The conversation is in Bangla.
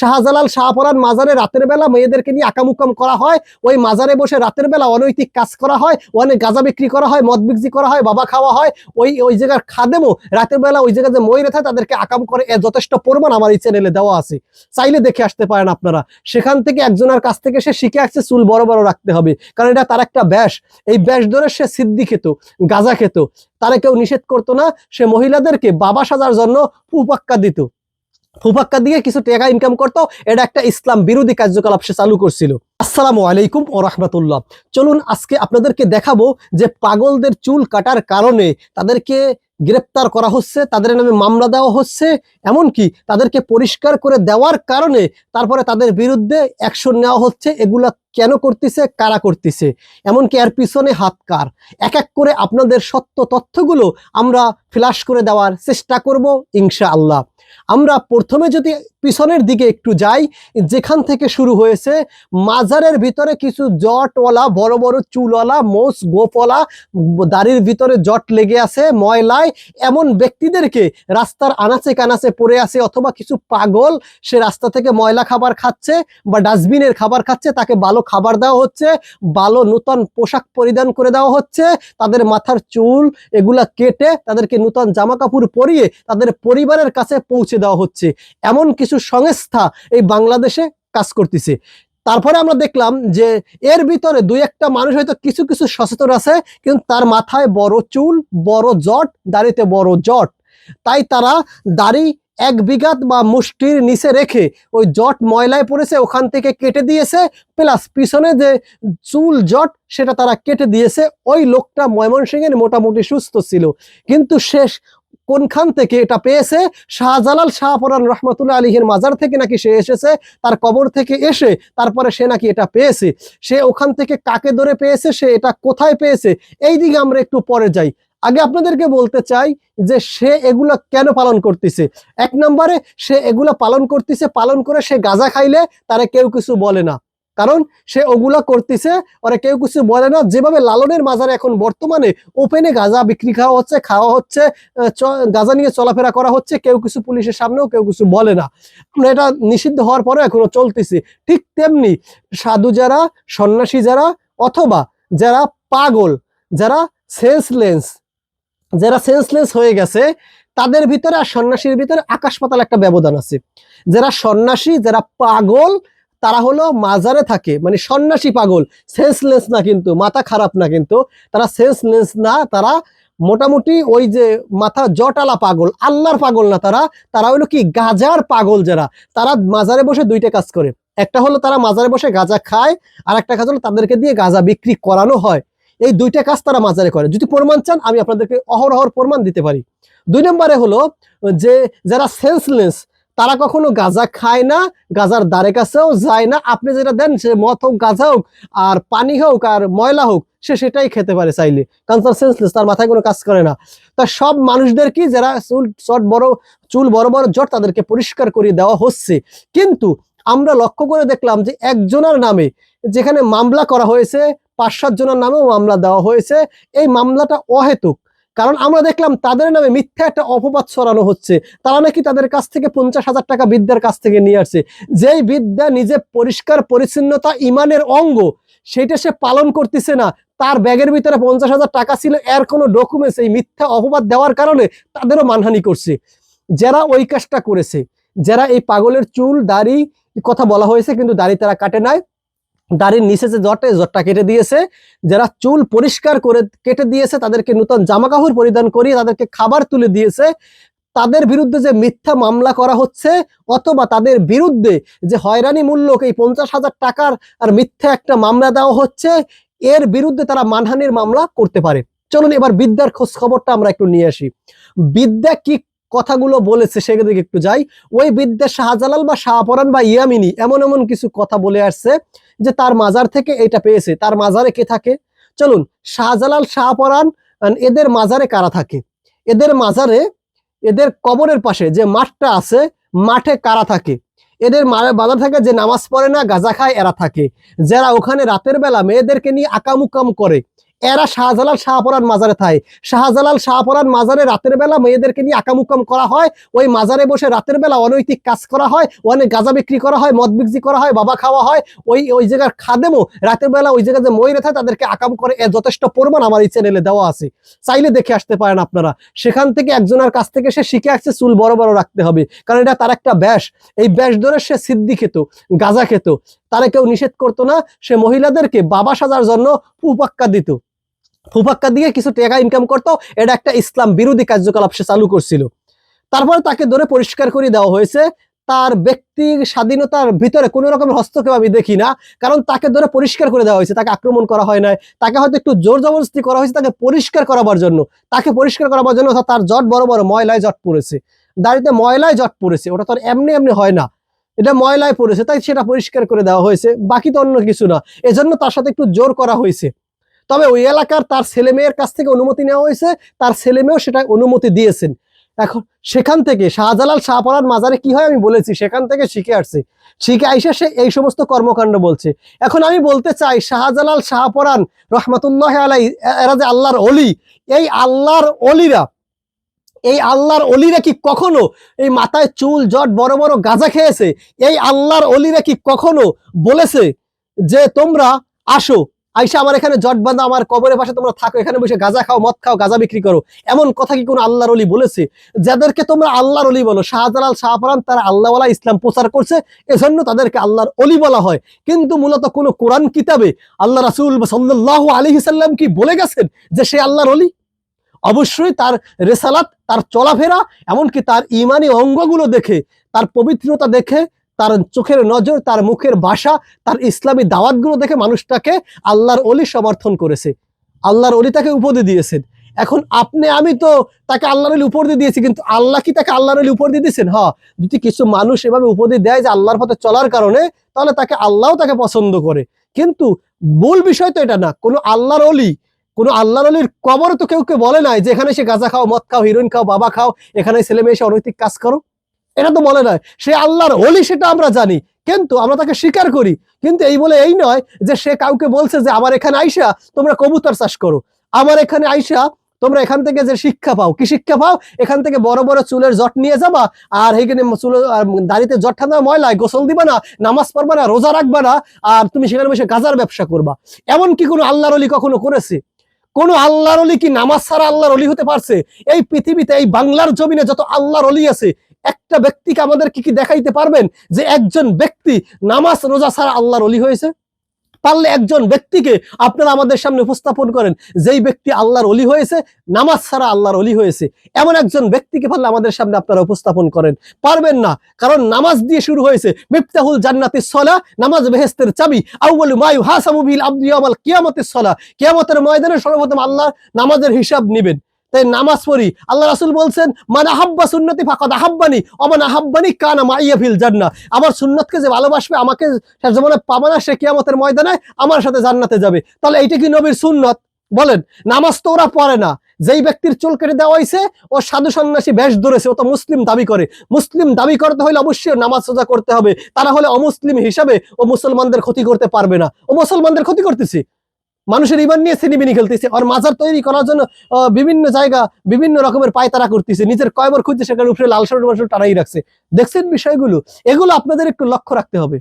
শাহজালাল শাহপরান মাজারে রাতের বেলা মেয়েদেরকে নিয়ে আকামুকাম করা হয়। ওই মাজারে বসে রাতের বেলা অনৈতিক কাজ করা হয়, অনেক গাঁজা বিক্রি করা হয়, মদ বিক্রি করা হয়, বাবা খাওয়া হয়। ওই ওই জায়গার খাদেমও রাতের বেলা ওই জায়গায় যে ময়ূরে থাকে, তাদেরকে আকাম করে। এর যথেষ্ট পরিমাণ আমার এই চ্যানেলে দেওয়া আছে। চাইলে দেখে আসতে পারেন আপনারা। সেখান থেকে একজনের কাছ থেকে সে শিখে আসছে, চুল বড় বড় রাখতে হবে। কারণ এটা তার একটা ব্যাস। এই ব্যাস ধরে সে সিদ্ধি খেত, গাঁজা খেত। তারা কেউ নিষেধ করতো না, সে মহিলাদেরকে বাবা সাজার জন্য ফুপাক্কা দিত। ফুপাক্কা দিয়ে কিছু টাকা ইনকাম করতো, এটা একটা ইসলাম বিরোধী কার্যকলাপ সে চালু করছিল। আসসালামু আলাইকুম ও রহমতুল্লাহ। চলুন আজকে আপনাদেরকে দেখাবো যে পাগলদের চুল কাটার কারণে তাদেরকে গ্রেপ্তার করা হচ্ছে, তাদের নামে মামলা দেওয়া হচ্ছে, এমনকি তাদেরকে পরিষ্কার করে দেওয়ার কারণে তারপরে তাদের বিরুদ্ধে অ্যাকশন নেওয়া হচ্ছে, এগুলা কেন করতেছে, কারা করতেছে, এমনকি এর পিছনে হাত কার? এক এক করে আপনাদের সত্য তথ্যগুলো আমরা ফ্ল্যাশ করে দেওয়ার চেষ্টা করব ইনশা আল্লাহ আমরা প্রথমে যদি পিছনের দিকে একটু যাই, যেখান থেকে শুরু হয়েছে, মাজারের ভিতরে কিছু জটওয়ালা, বড় বড় চুলওয়ালা, মোষ, গোপওয়ালা, দাড়ির ভিতরে জট লেগে আছে, ময়লায়, এমন ব্যক্তিদেরকে রাস্তার আনাচে কানাচে পড়ে আছে, অথবা কিছু পাগল সে রাস্তা থেকে ময়লা খাবার খাচ্ছে বা ডাস্টবিনের খাবার খাচ্ছে, তাকে ভালো খাবার দেওয়া হচ্ছে, ভালো নূতন পোশাক পরিধান করে দেওয়া হচ্ছে, তাদের মাথার চুল এগুলা কেটে তাদেরকে নূতন জামা কাপড় পরিয়ে তাদের পরিবারের কাছে পৌঁছে দেওয়া হচ্ছে। এমন কিছু সংস্থা এই বাংলাদেশে কাজ করতেছে। তারপরে আমরা দেখলাম যে এর ভিতরে দুই একটা মানুষ হয়তো কিছু কিছু সচেতন আছে, কিন্তু তার মাথায় বড় চুল, বড় জট, দাড়িতে বড় জট। তাই তারা দাড়ি এক বিঘাত বা মুষ্টির নিচে রেখে ওই জট ময়লায় পড়েছে, ওখান থেকে কেটে দিয়েছে, প্লাস পিছনে যে চুল জট, সেটা তারা কেটে দিয়েছে। ওই লোকটা ময়মনসিংহের মোটামুটি সুস্থ ছিল। কিন্তু শেষ কোনখান থেকে এটা পেয়েছে? শাহজালাল শাহপরান রহমতুল্লাহ আলীহের মাজার থেকে নাকি সে এসেছে? তার কবর থেকে এসে তারপরে সে নাকি এটা পেয়েছে? সে ওখান থেকে কাকে ধরে পেয়েছে? সে এটা কোথায় পেয়েছে? এই দিকে আমরা একটু পরে যাই। আগে আপনাদেরকে বলতে চাই যে সে এগুলা কেন পালন করতেছে? এক নম্বরে সে এগুলো পালন করতেছে, পালন করে সে গাঁজা খাইলে তারা কেউ কিছু বলে না। কারণ সে ওগুলা করতেছে, ওরা কেউ কিছু বলে না। যেভাবে লালনের মাজারে এখন বর্তমানে ওপেনে গাঁজা বিক্রি খাওয়া হচ্ছে খাওয়া হচ্ছে গাঁজা নিয়ে চলাফেরা করা হচ্ছে, কেউ কিছু পুলিশের সামনেও কেউ কিছু বলে না। আমরা এটা নিষিদ্ধ হওয়ার পরে এখনও চলতেছে। ঠিক তেমনি সাধু যারা, সন্ন্যাসী যারা, অথবা যারা পাগল, যারা সেন্সলেন্স যারা সেন্সলেস হয়ে গেছে, তাদের ভিতরে আর সন্ন্যাসীর ভিতরে আকাশ পাতাল একটা ব্যবধান আছে। যারা সন্ন্যাসী, যারা পাগল তারা হলো মাজারে থাকে মানে সন্ন্যাসী পাগল সেন্সলেস না কিন্তু, মাথা খারাপ না কিন্তু, তারা সেন্সলেস না, তারা মোটামুটি ওই যে মাথা জটালা পাগল, আল্লাহর পাগল না তারা তারা হলো কি গাজার পাগল যারা, তারা মাজারে বসে দুইটা কাজ করে, একটা হলো তারা মাজারে বসে গাঁজা খায়, আর একটা কাজ হলো তাদেরকে দিয়ে গাঁজা বিক্রি করানো হয়, এই দুইটা কাজ তারা মাজারে করে, যদি প্রমাণ চান আমি আপনাদেরকে অহরহর প্রমাণ দিতে পারি, দুই নম্বরে হলো যে যারা সেন্সলেস তারা কখনো গাঁজা খায় না, গাজার দ্বারে কাছেও যায় না। আপনি যেটা দেন, সে মদ হোক, গাঁজা হোক, আর পানি হোক, আর ময়লা হোক, সে সেটাই খেতে পারে চাইলে। তার সেন্সলেস তার মাথায় কোনো কাজ করে না। তা সব মানুষদের কি, যারা চুল, চট, বড়, চুল, বড় বড়, জট তাদেরকে পরিষ্কার করে দেওয়া হচ্ছে। কিন্তু আমরা লক্ষ্য করে দেখলাম যে একজনের নামে যেখানে মামলা করা হয়েছে পাঁচ সাত জনের নামেও মামলা দেওয়া হয়েছে, এই মামলাটা অহেতুক। কারণ আমরা দেখলাম তাদের নামে মিথ্যা একটা অপবাদ ছড়ানো হচ্ছে। তারা নাকি তাদের কাছ থেকে পঞ্চাশ হাজার টাকা বিদ্যার কাছ থেকে নিয়ে আসছে। যেই বিদ্যা নিজে পরিষ্কার, পরিচ্ছন্নতা, ইমানের অঙ্গ, সেটা সে পালন করতেছে না। তার ব্যাগের ভিতরে পঞ্চাশ হাজার টাকা ছিল, এর কোনো ডকুমেন্টস এই মিথ্যা অপবাদ দেওয়ার কারণে তাদেরও মানহানি করছে। যারা ওই কাজটা করেছে, যারা এই পাগলের চুল, দাড়ি কথা বলা হয়েছে, কিন্তু দাড়ি তারা কাটে নাই। দাড়ির নিচে যে জটে, জটটা কেটে দিয়েছে। যারা চুল পরিষ্কার করে কেটে দিয়েছে, তাদেরকে নতুন জামা কাপড় পরিধান করিয়ে তাদেরকে খাবার তুলে দিয়েছে। তাদের বিরুদ্ধে যে মিথ্যা মামলা করা হচ্ছে, অথবা তাদের বিরুদ্ধে যে হয়রানি মূল্য এই পঞ্চাশ হাজার টাকার আর মিথ্যা একটা মামলা দেওয়া হচ্ছে, এর বিরুদ্ধে তারা মানহানির মামলা করতে পারে। চলুন এবার বিদ্যার খোঁজ খবরটা আমরা একটু নিয়ে আসি। বিদ্যা কি কথাগুলো বলেছে সেদিকে একটু যাই। ওই বিদ্যা শাহজালাল বা শাহপরান বা ইয়ামিনী এমন এমন কিছু কথা বলে আসছে যে তার মাজার থেকে এটা পেয়েছে। তার মাজারে কে থাকে? চলুন, শাহজালাল শাহপরান এদের মাজারে কারা থাকে? এদের মাজারে, এদের কবরের পাশে যে মাঠটা আছে, মাঠে কারা থাকে? এদের বাজার থাকে যে নামাজ পড়ে না, গাঁজা খায়, এরা থাকে। যারা ওখানে রাতের বেলা মেয়েদেরকে নিয়ে আকামুকাম করে এরা শাহজালাল শাহপরান মাজারে থাকে শাহজালাল শাহপরান মাজারে রাতের বেলা মেয়েদেরকে নিয়ে আকামুকাম করা হয়। ওই মাজারে বসে রাতের বেলা অনৈতিক কাজ করা হয়, অনেক গাঁজা বিক্রি করা হয়, মদ বিক্রি করা হয়, বাবা খাওয়া হয়। ওই ওই জায়গার খাদেমও রাতের বেলা ওই জায়গায় যে ময়ূরে থাকে তাদেরকে আকাম করে। এর যথেষ্ট পরিমাণ আমার এই চ্যানেলে দেওয়া আছে। চাইলে দেখে আসতে পারেন আপনারা। সেখান থেকে একজনের কাছ থেকে সে শিখে আসছে, চুল বড় বড় রাখতে হবে। কারণ এটা তার একটা ব্যাস। এই ব্যাস ধরে সে সিদ্ধি খেত, গাঁজা খেত। তারা কেউ নিষেধ করতো না, সে মহিলাদেরকে বাবা সাজার জন্য ফুপাক্কা দিত। ফুপাক্কা দিয়ে কিছু টাকা ইনকাম করতো, এটা একটা ইসলাম বিরোধী কার্যকলাপ সে চালু করছিল। তারপর তাকে ধরে পরিষ্কার করে দেওয়া হয়েছে, তার ব্যক্তির স্বাধীনতার ভিতরে কোনো রকমের হস্তক্ষেপ আমি দেখি না, কারণ তাকে ধরে পরিষ্কার করে দেওয়া হয়েছে, তাকে আক্রমণ করা হয় নাই, তাকে হয়তো একটু জোর জবরদস্তি করা হয়েছে, তাকে পরিষ্কার করাবার জন্য, তাকে পরিষ্কার করাবার জন্য তার জট বড় বড় ময়লায় জট পড়েছে। দাড়িতে ময়লায় জট পড়েছে, ওটা তো এমনি এমনি হয় না। এটা ময়লায় পড়েছে, তাই সেটা পরিষ্কার করে দেওয়া হয়েছে, বাকি তো অন্য কিছু না। এজন্য তার সাথে একটু জোর করা হয়েছে। তবে ওই এলাকার তার ছেলে মেয়ের কাছ থেকে অনুমতি নেওয়া হয়েছে, তার ছেলে মেয়েও সেটা অনুমতি দিয়েছেন। এখন সেখান থেকে শাহজালাল শাহপরান মাজারে কি হয় আমি বলেছি, সেখান থেকে শিখে আসছে। শিখে আইসা সে এই সমস্ত কর্মকাণ্ড বলছে। এখন আমি বলতে চাই, শাহজালাল শাহপরান রহমতুল্লাহ আলাই এরা যে আল্লাহর অলি, এই আল্লাহর অলিরা, এই আল্লাহর অলিরা কি কখনো এই মাথায় চুল, জট, বড় বড় গাঁজা খেয়েছে? এই আল্লাহর অলিরা কি কখনো বলেছে যে তোমরা আসো আইসা আমার এখানে জট বাঁধা, আমার কবরের পাশে তোমরা থাকো, এখানে বসে গাঁজা খাও, মদ খাও, গাঁজা বিক্রি করো। এমন কথা কি কোনো আল্লাহর অলি বলেছে? যাদেরকে তোমরা আল্লাহর অলি বলো, শাহজালাল, শাহপরান, তারা আল্লাহওয়ালা ইসলাম প্রচার করছে, এজন্য তাদেরকে আল্লাহর অলি বলা হয়। কিন্তু মূলত কোনো কোরআন কিতাবে আল্লাহ রাসুল সাল্লাহ আলী সাল্লাম কি বলে গেছেন যে সে আল্লাহর অলি অবশ্যই তার রেসালাত, তার চলাফেরা, এমনকি তার ইমানি অঙ্গগুলো দেখে, তার পবিত্রতা দেখে তার চোখের নজর, তার মুখের ভাষা তার ইসলামী দাওয়াতগুলো দেখে মানুষটাকে আল্লাহর অলি সমর্থন করেছে। আল্লাহর অলি তাকে উপদে দিয়েছেন। এখন আপনি, আমি তো তাকে আল্লাহর অলি উপর দিয়ে দিয়েছি, কিন্তু আল্লাহ কি তাকে আল্লাহর অলি উপর দিয়ে দিয়েছেন? হ্যাঁ যদি কিছু মানুষ এভাবে উপদে দেয় যে আল্লাহর পথে চলার কারণে, তাহলে তাকে আল্লাহও তাকে পছন্দ করে। কিন্তু মূল বিষয় তো এটা না, কোনো আল্লাহর অলি, কোনো আল্লাহর অলির কবর তো কেউ কেউ বলে নাই যে এখানে সে গাঁজা খাও, মদ খাও, হিরোইন খাও, বাবা খাও, এখানে ছেলে মেয়ে এসে অনৈতিক কাজ করো। এটা তো বলে নাই সে আল্লাহর অলি সেটা আমরা জানি, কিন্তু আমরা তাকে স্বীকার করি। কিন্তু এই বলে এই নয় যে সে কাউকে বলছে যে আমার এখানে আইসা তোমরা কবুতর চাষ করো। আমার এখানে আইসা তোমরা এখান থেকে যে শিক্ষা পাও, কি শিক্ষা পাও? এখান থেকে বড় বড় চুলের জট নিয়ে যাবা, আর এইখানে চুল দাড়িতে জট ঠান্ডা ময়লায় গোসল দিবা না, নামাজ পড়বা না, রোজা রাখবা না, আর তুমি সেখানে বসে গাজার ব্যবসা করবা। এমন কি কোনো আল্লাহর অলি কখনো করেছে? কোন আল্লাহর অলি কি নামাজ ছাড়া আল্লাহর অলি হতে পারছে? এই পৃথিবীতে, এই বাংলার জমিনে যত আল্লাহর অলি আছে একটা ব্যক্তিকে আমাদের কি কি দেখাইতে পারবেন যে একজন ব্যক্তি নামাজ, রোজা ছাড়া আল্লাহর অলি হয়েছে? পারলে একজন ব্যক্তিকে আপনারা আমাদের সামনে উপস্থাপন করেন, যেই ব্যক্তি আল্লাহর অলি হয়েছে, নামাজ ছাড়া আল্লাহর অলি হয়েছে। এমন একজন ব্যক্তিকে পারলে আমাদের সামনে আপনারা উপস্থাপন করেন। পারবেন না, কারণ নামাজ দিয়ে শুরু হয়েছে, মিফতাহুল জান্নাতের সলা, নামাজ বেহেস্তের চাবি, আউয়ালু মায়ু হাসামু বিল আবদি ইয়ামাল সলা। কিয়ামতের ময়দানে সর্বপ্রথম আল্লাহ নামাজের হিসাব নেবেন। তাই নামাজ পড়ি। আল্লাহ রাসুল বলছেন, মান আহাব্বা সুন্নতি ফাকাদ আহাব্বানি অমান আহাব্বানি কানা মাইয়া ফিল জান্না আমার সুন্নতকে যে ভালোবাসবে, আমাকে জীবনে পাবে না, সে কিয়ামতের ময়দানে আমার সাথে জান্নাতে যাবে। তাহলে এইটা কি নবীর সুন্নত? বলেন, নামাজ তো ওরা পড়ে না। যেই ব্যক্তির চুল কেটে দেওয়া হয়েছে ও সাধু সন্ন্যাসী বেশ ধরেছে ও তো মুসলিম দাবি করে। মুসলিম দাবি করতে হলে অবশ্যই নামাজ সোজা করতে হবে। তারা হলে অমুসলিম হিসাবে ও মুসলমানদের ক্ষতি করতে পারবে না। ও মুসলমানদের ক্ষতি করতেছে। মানুষের ইমান নিয়ে সিনিবিনি খেলতেছে আর মাজার তৈরি করার জন্য বিভিন্ন জায়গা, বিভিন্ন রকমের পায়তারা করতেছে। নিজের কয়বার খুঁজছে, সেখানে উপরে লাল সরু টানাই রাখছে। দেখছেন বিষয়গুলো? এগুলো আপনাদের একটু লক্ষ্য রাখতে হবে।